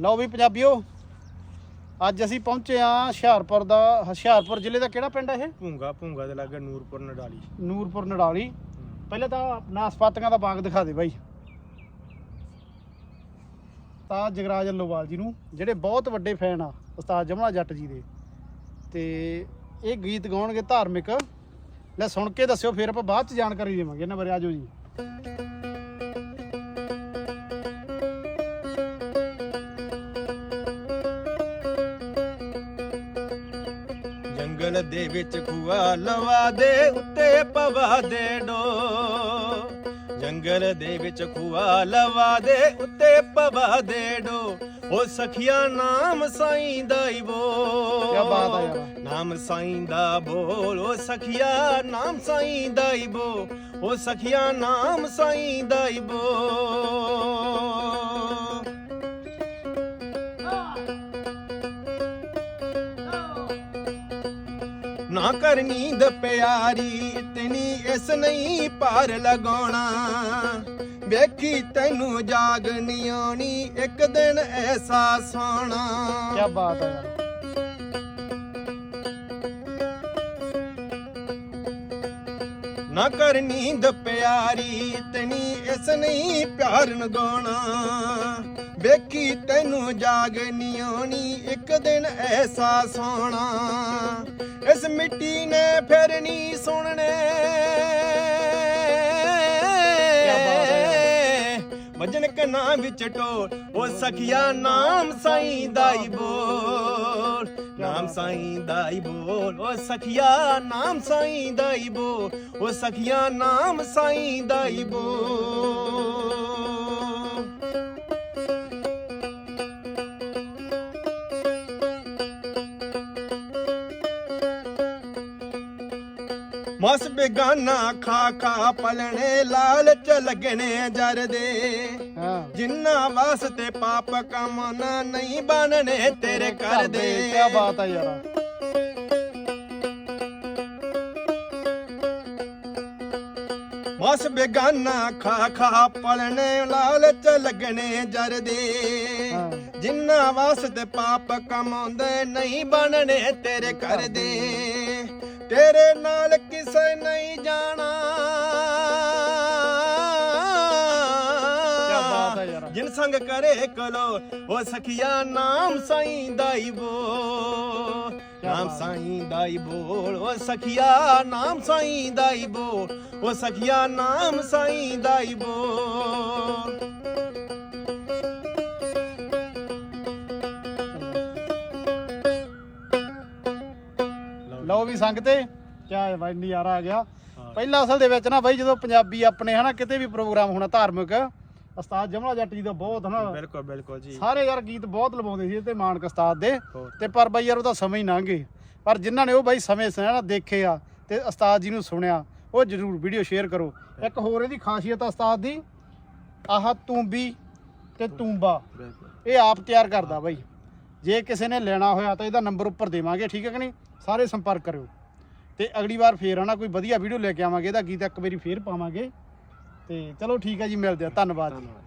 ਲਓ ਵੀ ਪੰਜਾਬੀਓ ਅੱਜ ਅਸੀਂ ਪਹੁੰਚੇ ਆ ਹੁਸ਼ਿਆਰਪੁਰ ਦਾ ਹੁਸ਼ਿਆਰਪੁਰ ਜ਼ਿਲ੍ਹੇ ਦਾ ਕਿਹੜਾ ਪਿੰਡ ਹੈ ਇਹ? ਭੂੰਗਾ ਭੂੰਗਾ ਦੇ ਲਾਗੇ ਨੂਰਪੁਰ ਨਡਾਲੀ। ਨੂਰਪੁਰ ਨਡਾਲੀ। ਪਹਿਲੇ ਤਾਂ ਨਾਸਪਾਤੀਆਂ ਦਾ ਬਾਗ ਦਿਖਾ ਦੇ ਬਾਈ। ਤਾਂ ਜਗਰਾਜ ਅੱਲੋਵਾਲ ਜੀ ਨੂੰ ਜਿਹੜੇ ਬਹੁਤ ਵੱਡੇ ਫੈਨ ਆ ਉਸਤਾਦ ਜਮਲਾ ਜੱਟ ਜੀ ਦੇ। ਤੇ ਇਹ ਗੀਤ ਗਾਉਣਗੇ ਧਾਰਮਿਕ। ਲੈ ਸੁਣ ਕੇ ਦੱਸਿਓ ਫਿਰ ਆਪਾਂ ਬਾਅਦ ਚ ਜਾਣਕਾਰੀ ਦੇਵਾਂਗੇ। ਇਹਨਾਂ ਬਾਰੇ ਆਜੋ ਜੀ। ਜੰਗਲ ਦੇ ਵਿੱਚ ਖੂਆ ਲਵਾ ਦੇ ਉੱਤੇ ਪਵਾ ਦੇ ਡੋ। ਜੰਗਲ ਦੇ ਵਿੱਚ ਖੂਆ ਲਵਾ ਦੇ ਉੱਤੇ ਪਵਾ ਦੇ ਡੋ। ਉਹ ਸਖੀਆ ਨਾਮ ਸਾਈਂ ਦਾ ਹੀ ਬੋਲ ਕਿਆ ਬਾਤ ਆ ਯਾਰ। ਨਾਮ ਸਾਈਂ ਦਾ ਬੋਲ। ਉਹ ਸਖੀਆ ਨਾਮ ਸਾਈਂ ਦਾ ਹੀ ਬੋਲ ਉਹ ਸਖੀਆ ਨਾਮ ਸਾਈਂ ਦਾ ਹੀ ਬੋਲ ਨਾ ਕਰ ਨੀਂਦ ਪਿਆਰੀ ਇਤਨੀ ਇਸ ਨਹੀਂ ਪਾਰ ਲਗਾਉਣਾ। ਵੇਖੀ ਤੈਨੂੰ ਜਾਗ ਨਹੀਂ ਆਉਣੀ ਇੱਕ ਦਿਨ ਐਸਾ ਸੋਣਾ। ਕੀ ਬਾਤ ਆ ਯਾਰ। ਨਾ ਕਰ ਨੀਂਦ ਪਿਆਰੀ ਇਤਨੀ ਇਸ ਨਹੀਂ ਪਿਆਰ ਨਗਾਉਣਾ। ਵੇਖੀ ਤੈਨੂੰ ਜਾਗ ਨਹੀਂ ਆਉਣੀ ਇੱਕ ਦਿਨ ਐਸਾ ਸੋਣਾ। ਇਸ ਮਿੱਟੀ ਨੇ ਫਿਰ ਨਹੀਂ ਸੁਣਨੇ। ਵਜਨ ਕਨਾ ਵਿੱਚ ਟੋ ਉਹ ਸਖੀਆ ਨਾਮ ਸਾਈਂ ਦਾਈ ਬੋਲ ਨਾਮ ਸਾਈਂ ਦਾਈ ਬੋਲ ਉਹ ਸਖੀਆ ਨਾਮ ਸਾਈਂ ਦਾਈ ਬੋਲ ਉਹ ਸਖੀਆ ਨਾਮ ਸਾਈਂ ਦਾਈ ਬੋਲ। ਮਸ ਬੇਗਾਨਾ ਖਾ ਖਾ ਪਲਣੇ ਲਾਲਚ ਲੱਗਣੇ ਜਰਦੇ। ਜਿੰਨਾ ਵਾਸਤੇ ਪਾਪ ਕਮਾਨਾ ਨਹੀਂ ਬਣਨੇ ਤੇਰੇ ਘਰ ਦੇ ਕੀ ਬਾਤ ਆ ਯਾਰ। ਮਸ ਬੇਗਾਨਾ ਖਾ ਖਾ ਪਲਣੇ ਲਾਲਚ ਲੱਗਣੇ ਜਰਦੇ। ਜਿੰਨਾ ਵਾਸਤੇ ਪਾਪ ਕਮਾਉਂਦੇ ਨਹੀਂ ਬਣਨੇ ਤੇਰੇ ਘਰ ਦੇ। ਤੇਰੇ ਨਾਲ ਕਿਸੇ ਨਹੀਂ ਜਾਣਾ। ਜਿਨ ਸੰਗ ਕਰੇ ਕਲੋ ਉਹ ਸਖੀਆ ਨਾਮ ਸਾਈਂ ਦਾਈ ਬੋਲ ਨਾਮ। ਸਾਈਂ ਦਾਈ ਬੋਲ ਉਹ ਸਖੀਆ ਨਾਮ ਸਾਈਂ ਦਾਈ ਬੋਲ ਉਹ ਸਖੀਆ ਨਾਮ ਸਾਈਂ ਦਾਈ ਬੋਲ ਲਓ ਵੀ ਸੰਗਤੇ ਕਿਆ ਬਾਈ ਨਜ਼ਾਰਾ ਆ ਗਿਆ। ਪਹਿਲਾਂ ਅਸਲ ਦੇ ਵਿੱਚ ਨਾ ਬਾਈ ਜਦੋਂ ਪੰਜਾਬੀ ਆਪਣੇ ਹਨਾ ਕਿਤੇ ਵੀ ਪ੍ਰੋਗਰਾਮ ਹੋਣਾ ਧਾਰਮਿਕ ਉਸਤਾਦ ਜਮਲਾ ਜੱਟ ਜੀ ਦਾ ਬਹੁਤ ਹਨਾ ਬਿਲਕੁਲ ਬਿਲਕੁਲ ਜੀ। ਸਾਰੇ ਯਾਰ ਗੀਤ ਬਹੁਤ ਲਵਾਉਂਦੇ ਸੀ ਤੇ ਮਾਨਕ ਉਸਤਾਦ ਦੇ। ਤੇ ਪਰ ਬਾਈ ਯਾਰ ਉਹਦਾ ਸਮਾਂ ਹੀ ਲੰਘ ਗਏ। ਪਰ ਜਿਨ੍ਹਾਂ ਨੇ ਉਹ ਬਾਈ ਸਮੇਂ ਸਿਰ ਦੇਖੇ ਆ ਤੇ ਉਸਤਾਦ ਜੀ ਨੂੰ ਸੁਣਿਆ ਉਹ ਜਰੂਰ ਵੀਡੀਓ ਸ਼ੇਅਰ ਕਰੋ। ਇੱਕ ਹੋਰ ਇਹਦੀ ਖਾਸੀਅਤ ਆ ਉਸਤਾਦ ਦੀ ਆਹ ਤੂੰਬੀ ਤੇ ਤੂੰਬਾ। ਇਹ ਆਪ ਤਿਆਰ ਕਰਦਾ ਬਾਈ। ਜੇ ਕਿਸੇ ਨੇ ਲੈਣਾ ਹੋਇਆ ਤਾਂ ਇਹਦਾ ਨੰਬਰ ਉੱਪਰ ਦੇਵਾਂਗੇ ਠੀਕ ਹੈ ਕਿ ਨਹੀਂ? ਸਾਰੇ ਸੰਪਰਕ ਕਰਿਓ। ਤੇ ਅਗਲੀ ਵਾਰ ਫੇਰ ਆਣਾ ਕੋਈ ਵਧੀਆ ਵੀਡੀਓ ਲੈ ਕੇ ਆਵਾਂਗੇ, ਇਹਦਾ ਗੀਤ ਇੱਕ ਵਾਰੀ ਫੇਰ ਪਾਵਾਂਗੇ। ਤੇ ਚਲੋ ਠੀਕ ਹੈ ਜੀ, ਮਿਲਦੇ ਆ, ਧੰਨਵਾਦ ਜੀ। ਧੰਨਵਾਦ।